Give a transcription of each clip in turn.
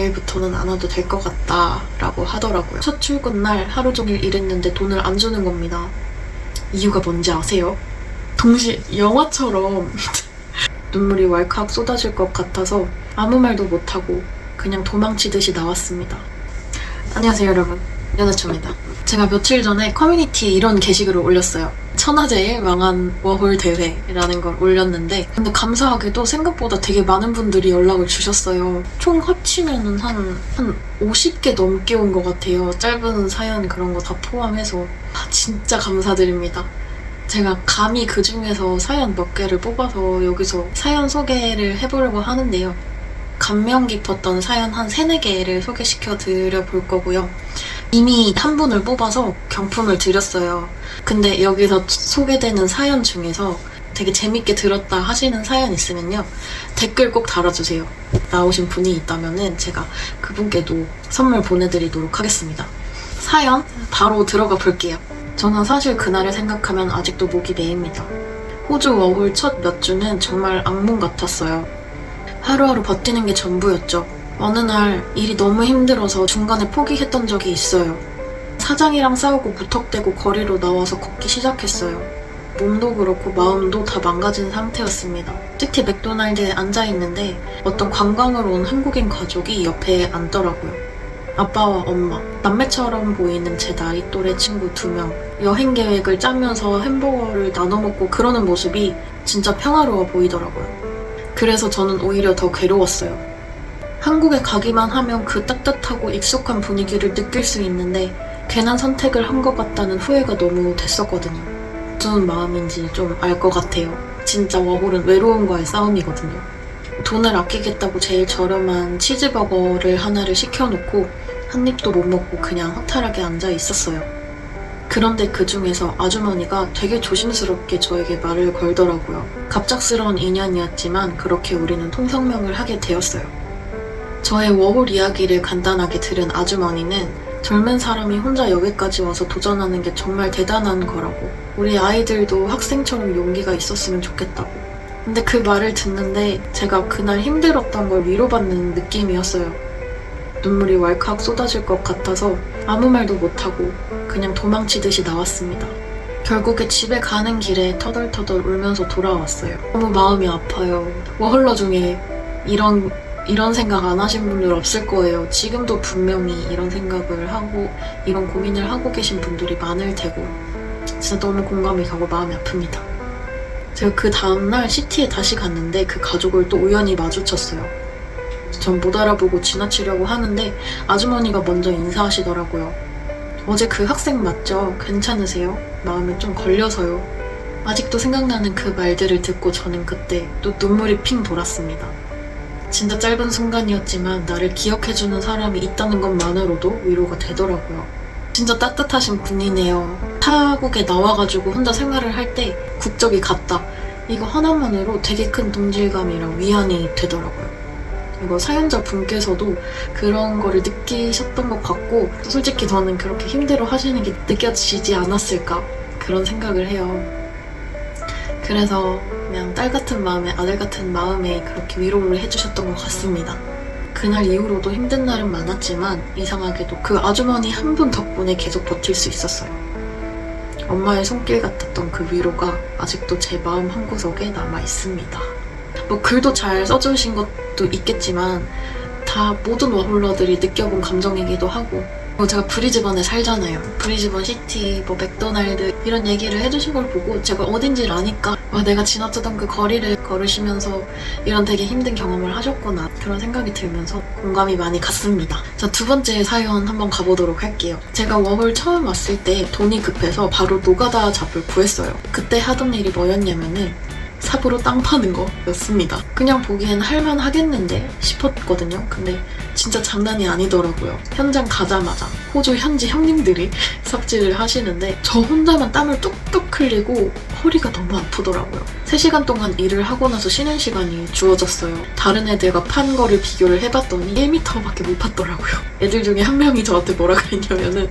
내일부터는 안 와도 될 것 같다 라고 하더라고요. 첫 출근 날 하루 종일 일했는데 돈을 안 주는 겁니다. 이유가 뭔지 아세요? 동시에 영화처럼 눈물이 왈칵 쏟아질 것 같아서 아무 말도 못하고 그냥 도망치듯이 나왔습니다. 안녕하세요 여러분 연아초입니다. 제가 며칠 전에 커뮤니티에 이런 게시글을 올렸어요. 천하제일 망한 워홀 대회라는 걸 올렸는데 근데 감사하게도 생각보다 되게 많은 분들이 연락을 주셨어요. 총 합치면은 한, 한 50개 넘게 온 것 같아요. 짧은 사연 그런 거 다 포함해서 아, 진짜 감사드립니다. 제가 감히 그 중에서 사연 몇 개를 뽑아서 여기서 사연 소개를 해보려고 하는데요. 감명 깊었던 사연 한 3, 4개를 소개시켜 드려 볼 거고요. 이미 한 분을 뽑아서 경품을 드렸어요. 근데 여기서 소개되는 사연 중에서 되게 재밌게 들었다 하시는 사연 있으면요. 댓글 꼭 달아주세요. 나오신 분이 있다면은 제가 그분께도 선물 보내드리도록 하겠습니다. 사연 바로 들어가 볼게요. 저는 사실 그날을 생각하면 아직도 목이 메입니다. 호주 워홀 첫 몇 주는 정말 악몽 같았어요. 하루하루 버티는 게 전부였죠. 어느 날 일이 너무 힘들어서 중간에 포기했던 적이 있어요. 사장이랑 싸우고 무턱대고 거리로 나와서 걷기 시작했어요. 몸도 그렇고 마음도 다 망가진 상태였습니다. 시티 맥도날드에 앉아 있는데 어떤 관광으로 온 한국인 가족이 옆에 앉더라고요. 아빠와 엄마, 남매처럼 보이는 제 나이 또래 친구 두 명, 여행 계획을 짜면서 햄버거를 나눠 먹고 그러는 모습이 진짜 평화로워 보이더라고요. 그래서 저는 오히려 더 괴로웠어요. 한국에 가기만 하면 그 따뜻하고 익숙한 분위기를 느낄 수 있는데 괜한 선택을 한 것 같다는 후회가 너무 됐었거든요. 무슨 마음인지 좀 알 것 같아요. 진짜 워홀은 외로움과의 싸움이거든요. 돈을 아끼겠다고 제일 저렴한 치즈버거를 하나를 시켜놓고 한 입도 못 먹고 그냥 허탈하게 앉아 있었어요. 그런데 그 중에서 아주머니가 되게 조심스럽게 저에게 말을 걸더라고요. 갑작스러운 인연이었지만 그렇게 우리는 통성명을 하게 되었어요. 저의 워홀 이야기를 간단하게 들은 아주머니는 젊은 사람이 혼자 여기까지 와서 도전하는 게 정말 대단한 거라고. 우리 아이들도 학생처럼 용기가 있었으면 좋겠다고. 근데 그 말을 듣는데 제가 그날 힘들었던 걸 위로받는 느낌이었어요. 눈물이 왈칵 쏟아질 것 같아서 아무 말도 못하고 그냥 도망치듯이 나왔습니다. 결국에 집에 가는 길에 터덜터덜 울면서 돌아왔어요. 너무 마음이 아파요. 워홀러 중에 이런 이런 생각 안 하신 분들 없을 거예요. 지금도 분명히 이런 생각을 하고 이런 고민을 하고 계신 분들이 많을 테고 진짜 너무 공감이 가고 마음이 아픕니다. 제가 그 다음날 시티에 다시 갔는데 그 가족을 또 우연히 마주쳤어요. 전 못 알아보고 지나치려고 하는데 아주머니가 먼저 인사하시더라고요. 어제 그 학생 맞죠? 괜찮으세요? 마음에 좀 걸려서요. 아직도 생각나는 그 말들을 듣고 저는 그때 또 눈물이 핑 돌았습니다. 진짜 짧은 순간이었지만 나를 기억해주는 사람이 있다는 것만으로도 위로가 되더라고요. 진짜 따뜻하신 분이네요. 타국에 나와가지고 혼자 생활을 할 때 국적이 같다. 이거 하나만으로 되게 큰 동질감이랑 위안이 되더라고요. 이거 사연자 분께서도 그런 거를 느끼셨던 것 같고 솔직히 저는 그렇게 힘들어 하시는 게 느껴지지 않았을까 그런 생각을 해요. 그래서 그냥 딸 같은 마음에 아들 같은 마음에 그렇게 위로를 해주셨던 것 같습니다. 그날 이후로도 힘든 날은 많았지만 이상하게도 그 아주머니 한 분 덕분에 계속 버틸 수 있었어요. 엄마의 손길 같았던 그 위로가 아직도 제 마음 한구석에 남아 있습니다. 뭐 글도 잘 써주신 것도 있겠지만 다 모든 워홀러들이 느껴본 감정이기도 하고 뭐 제가 브리즈번에 살잖아요. 브리즈번 시티, 뭐 맥도날드 이런 얘기를 해주신 걸 보고 제가 어딘지를 아니까 와 내가 지나치던 그 거리를 걸으시면서 이런 되게 힘든 경험을 하셨구나 그런 생각이 들면서 공감이 많이 갔습니다. 자 두 번째 사연 한번 가보도록 할게요. 제가 워홀 처음 왔을 때 돈이 급해서 바로 노가다 잡을 구했어요. 그때 하던 일이 뭐였냐면은 삽으로 땅 파는 거였습니다. 그냥 보기엔 할만 하겠는데 싶었거든요. 근데 진짜 장난이 아니더라고요. 현장 가자마자 호주 현지 형님들이 삽질을 하시는데 저 혼자만 땀을 뚝뚝 흘리고 허리가 너무 아프더라고요. 3시간 동안 일을 하고 나서 쉬는 시간이 주어졌어요. 다른 애들과 판 거를 비교를 해봤더니 1m밖에 못 팠더라고요. 애들 중에 한 명이 저한테 뭐라 그랬냐면은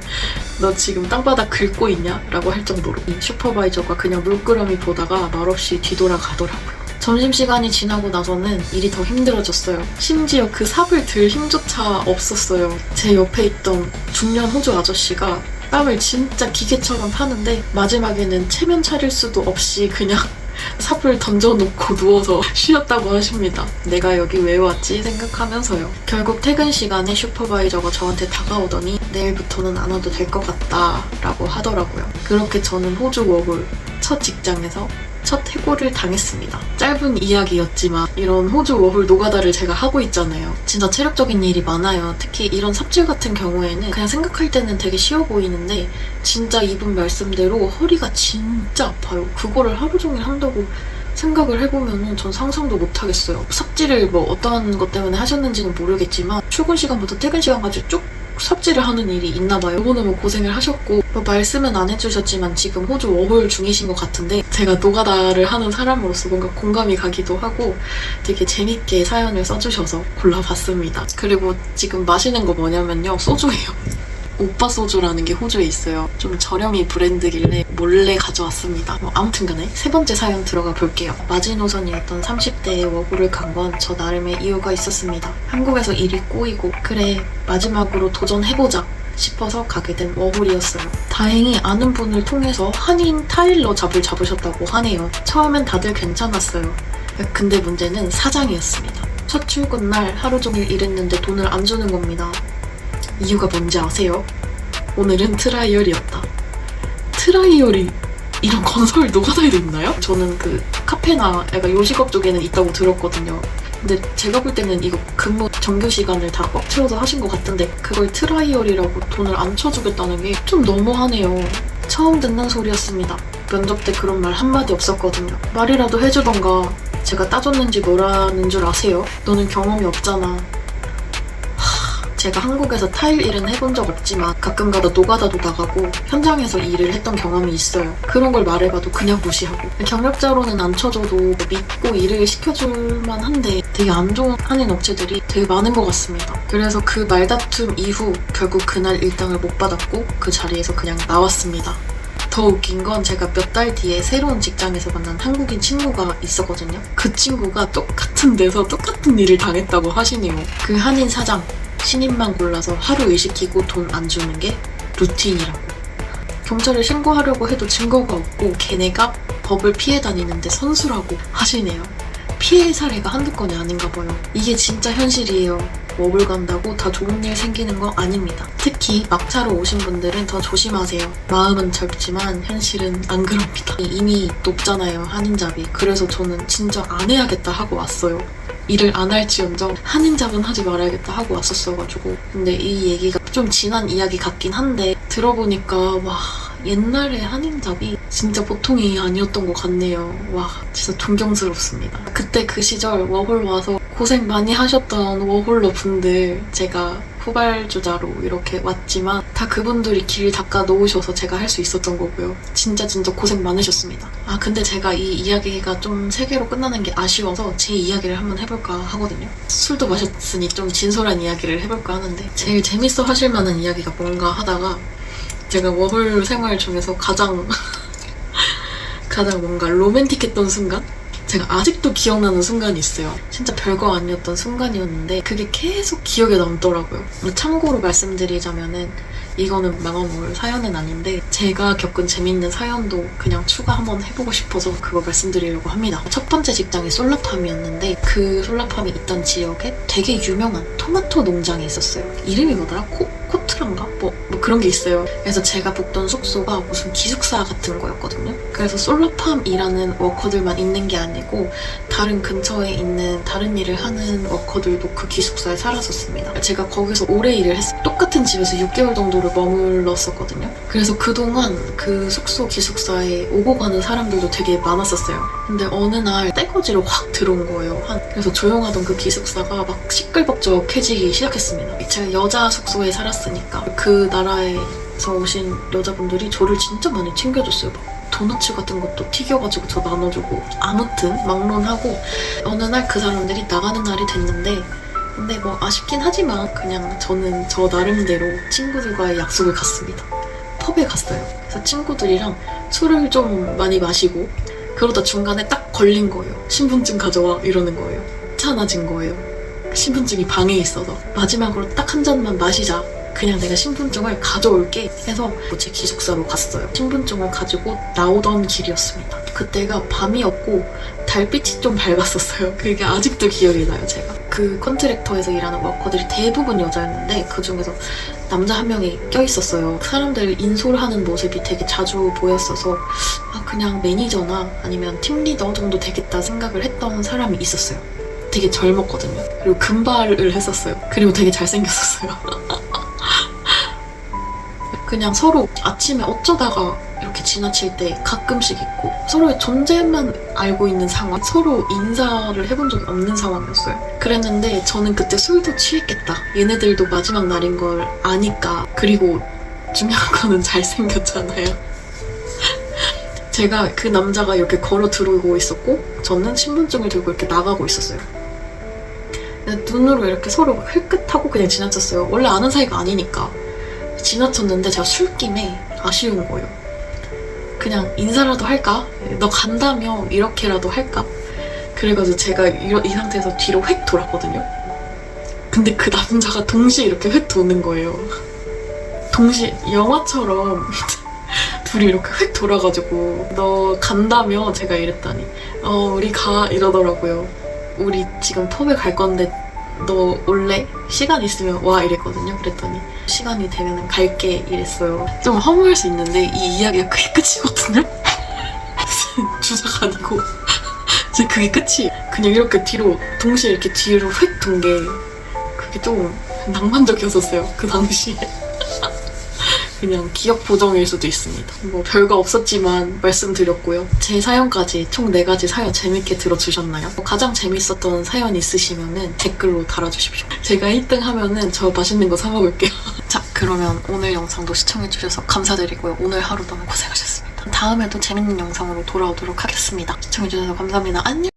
너 지금 땅바닥 긁고 있냐? 라고 할 정도로 이 슈퍼바이저가 그냥 물끄러미 보다가 말없이 뒤돌아 가더라고요. 점심시간이 지나고 나서는 일이 더 힘들어졌어요. 심지어 그 삽을 들 힘조차 없었어요. 제 옆에 있던 중년 호주 아저씨가 땀을 진짜 기계처럼 파는데 마지막에는 체면 차릴 수도 없이 그냥 삽을 던져놓고 누워서 쉬었다고 하십니다. 내가 여기 왜 왔지 생각하면서요. 결국 퇴근 시간에 슈퍼바이저가 저한테 다가오더니 내일부터는 안 와도 될 것 같다 라고 하더라고요. 그렇게 저는 호주 워홀 첫 직장에서 첫 해고를 당했습니다. 짧은 이야기였지만 이런 호주 워홀 노가다를 제가 하고 있잖아요. 진짜 체력적인 일이 많아요. 특히 이런 삽질 같은 경우에는 그냥 생각할 때는 되게 쉬워 보이는데 진짜 이분 말씀대로 허리가 진짜 아파요. 그거를 하루 종일 한다고 생각을 해보면은 전 상상도 못하겠어요. 삽질을 뭐 어떤 것 때문에 하셨는지는 모르겠지만 출근 시간부터 퇴근 시간까지 쭉 삽질을 하는 일이 있나 봐요. 너무너무 고생을 하셨고 뭐 말씀은 안 해주셨지만 지금 호주 워홀 중이신 것 같은데 제가 노가다를 하는 사람으로서 뭔가 공감이 가기도 하고 되게 재밌게 사연을 써주셔서 골라봤습니다. 그리고 지금 마시는 거 뭐냐면요. 소주예요. 오빠 소주라는 게 호주에 있어요. 좀 저렴이 브랜드길래 몰래 가져왔습니다. 뭐 아무튼 간에 세 번째 사연 들어가 볼게요. 마지노선이었던 30대의 워홀을 간건 저 나름의 이유가 있었습니다. 한국에서 일이 꼬이고 그래 마지막으로 도전해보자 싶어서 가게 된 워홀이었어요. 다행히 아는 분을 통해서 한인 타일러 잡을 잡으셨다고 하네요. 처음엔 다들 괜찮았어요. 근데 문제는 사장이었습니다. 첫 출근 날 하루 종일 일했는데 돈을 안 주는 겁니다. 이유가 뭔지 아세요? 오늘은 트라이얼이었다. 트라이얼이 이런 건설 노가다에도 있나요? 저는 그 카페나 약간 요식업 쪽에는 있다고 들었거든요. 근데 제가 볼 때는 이거 근무 정규 시간을 다 꽉 채워서 하신 것 같은데 그걸 트라이얼이라고 돈을 안 쳐주겠다는 게 좀 너무하네요. 처음 듣는 소리였습니다. 면접 때 그런 말 한마디 없었거든요. 말이라도 해주던가 제가 따졌는지 뭐라는 줄 아세요? 너는 경험이 없잖아. 제가 한국에서 타일 일은 해본 적 없지만 가끔 가다 노가다도 나가고 현장에서 일을 했던 경험이 있어요. 그런 걸 말해봐도 그냥 무시하고 경력자로는 안 쳐줘도 믿고 일을 시켜줄만 한데 되게 안 좋은 한인 업체들이 되게 많은 것 같습니다. 그래서 그 말다툼 이후 결국 그날 일당을 못 받았고 그 자리에서 그냥 나왔습니다. 더 웃긴 건 제가 몇 달 뒤에 새로운 직장에서 만난 한국인 친구가 있었거든요. 그 친구가 똑같은 데서 똑같은 일을 당했다고 하시네요. 그 한인 사장 신입만 골라서 하루 일 시키고 돈 안 주는 게 루틴이라고. 경찰에 신고하려고 해도 증거가 없고 걔네가 법을 피해 다니는데 선수라고 하시네요. 피해 사례가 한두 건이 아닌가 봐요. 이게 진짜 현실이에요. 워블 간다고 다 좋은 일 생기는 거 아닙니다. 특히 막차로 오신 분들은 더 조심하세요. 마음은 젊지만 현실은 안 그럽니다. 이미 높잖아요, 한인잡이. 그래서 저는 진짜 안 해야겠다 하고 왔어요. 일을 안 할지언정 한인잡은 하지 말아야겠다 하고 왔었어가지고 근데 이 얘기가 좀 지난 이야기 같긴 한데 들어보니까 와 옛날에 한인잡이 진짜 보통이 아니었던 것 같네요. 와, 진짜 존경스럽습니다. 그때 그 시절 워홀 와서 고생 많이 하셨던 워홀러 분들 제가 후발주자로 이렇게 왔지만 다 그분들이 길 닦아 놓으셔서 제가 할 수 있었던 거고요. 진짜 진짜 고생 많으셨습니다. 아 근데 제가 이 이야기가 좀 세 개로 끝나는 게 아쉬워서 제 이야기를 한번 해볼까 하거든요. 술도 마셨으니 좀 진솔한 이야기를 해볼까 하는데 제일 재밌어 하실 만한 이야기가 뭔가 하다가 제가 워홀 생활 중에서 가장 가장 뭔가 로맨틱했던 순간? 제가 아직도 기억나는 순간이 있어요. 진짜 별거 아니었던 순간이었는데 그게 계속 기억에 남더라고요. 참고로 말씀드리자면은 이거는 망원몰 사연은 아닌데 제가 겪은 재밌는 사연도 그냥 추가 한번 해보고 싶어서 그거 말씀드리려고 합니다. 첫 번째 직장이 솔라팜이었는데 그 솔라팜이 있던 지역에 되게 유명한 토마토 농장이 있었어요. 이름이 뭐더라? 코, 코트란가? 뭐, 뭐 그런 게 있어요. 그래서 제가 묵던 숙소가 무슨 기숙사 같은 거였거든요. 그래서 솔라팜이라는 워커들만 있는 게 아니고 다른 근처에 있는 다른 일을 하는 워커들도 그 기숙사에 살았었습니다. 제가 거기서 오래 일을 했어요. 똑같은 집에서 6개월 정도를 머물렀었거든요. 그래서 그동안 그 숙소 기숙사에 오고 가는 사람들도 되게 많았었어요. 근데 어느 날 떼거지로 확 들어온 거예요. 한- 그래서 조용하던 그 기숙사가 막 시끌벅적해지기 시작했습니다. 제가 여자 숙소에 살았으니까 그 나라에서 오신 여자분들이 저를 진짜 많이 챙겨줬어요. 막 도너츠 같은 것도 튀겨가지고 저 나눠주고 아무튼 막론하고 어느 날 그 사람들이 나가는 날이 됐는데 근데 뭐 아쉽긴 하지만 그냥 저는 저 나름대로 친구들과의 약속을 갔습니다. 펍에 갔어요. 그래서 친구들이랑 술을 좀 많이 마시고 그러다 중간에 딱 걸린 거예요. 신분증 가져와 이러는 거예요. 귀찮아진 거예요. 신분증이 방에 있어서 마지막으로 딱 한 잔만 마시자. 그냥 내가 신분증을 가져올게 해서 제 기숙사로 갔어요. 신분증을 가지고 나오던 길이었습니다. 그때가 밤이었고 달빛이 좀 밝았었어요. 그게 아직도 기억이 나요, 제가. 그 컨트랙터에서 일하는 워커들이 대부분 여자였는데 그 중에서 남자 한 명이 껴있었어요. 사람들 인솔하는 모습이 되게 자주 보였어서 아, 그냥 매니저나 아니면 팀리더 정도 되겠다 생각을 했던 사람이 있었어요. 되게 젊었거든요. 그리고 금발을 했었어요. 그리고 되게 잘생겼었어요. 그냥 서로 아침에 어쩌다가 이렇게 지나칠 때 가끔씩 있고 서로의 존재만 알고 있는 상황 서로 인사를 해본 적이 없는 상황이었어요. 그랬는데 저는 그때 술도 취했겠다. 얘네들도 마지막 날인 걸 아니까. 그리고 중요한 거는 잘생겼잖아요. 제가 그 남자가 이렇게 걸어 들어오고 있었고 저는 신분증을 들고 이렇게 나가고 있었어요. 눈으로 이렇게 서로 흘끗하고 그냥 지나쳤어요. 원래 아는 사이가 아니니까 지나쳤는데 제가 술김에 아쉬운 거예요. 그냥 인사라도 할까? 너 간다며 이렇게라도 할까? 그래가지고 제가 이, 이 상태에서 뒤로 획 돌았거든요. 근데 그 남자가 동시에 이렇게 획 도는 거예요. 동시에 영화처럼 둘이 이렇게 획 돌아가지고 너 간다며 제가 이랬더니 어 우리 가 이러더라고요. 우리 지금 펍에 갈 건데 너 올래? 시간 있으면 와 이랬거든요. 그랬더니 시간이 되면 갈게 이랬어요. 좀 허무할 수 있는데 이 이야기가 그게 끝이거든요. 주작 아니고 진짜 그게 끝이 그냥 이렇게 뒤로 동시에 이렇게 뒤로 휙돈게 그게 좀 낭만적이었었어요. 그 당시에. 그냥 기억 보정일 수도 있습니다. 뭐 별거 없었지만 말씀드렸고요. 제 사연까지 총 4가지 사연 재밌게 들어주셨나요? 뭐 가장 재밌었던 사연 있으시면은 댓글로 달아주십시오. 제가 1등 하면은 저 맛있는 거 사 먹을게요. 자, 그러면 오늘 영상도 시청해주셔서 감사드리고요. 오늘 하루 너무 고생하셨습니다. 다음에도 재밌는 영상으로 돌아오도록 하겠습니다. 시청해주셔서 감사합니다. 안녕!